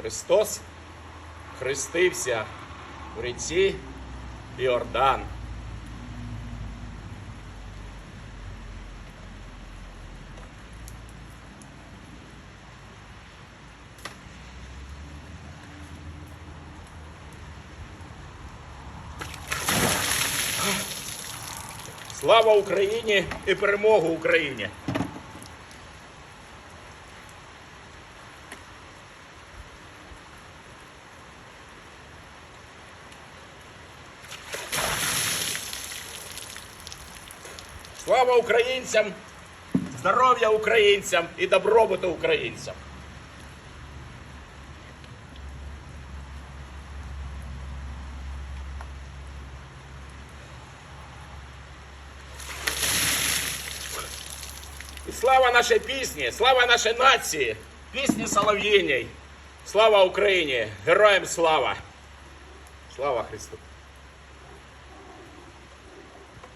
Христос хрестився у ріці Іордан. Слава Україні і перемогу Україні! Слава українцям, здоров'я українцям і добробуту українцям! Слава нашій пісні, слава нашій нації, пісні Солов'їній. Слава Україні! Героям слава! Слава Христу!